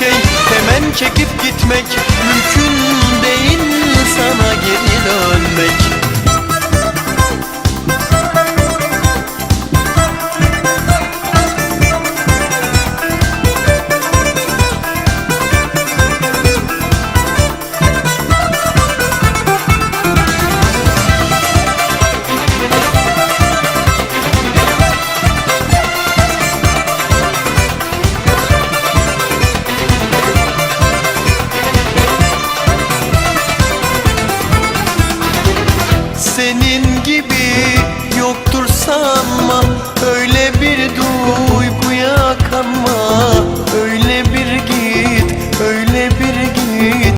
şey Hemen çekip gitmek. Senin gibi yoktur sanma. Öyle bir duyguya kanma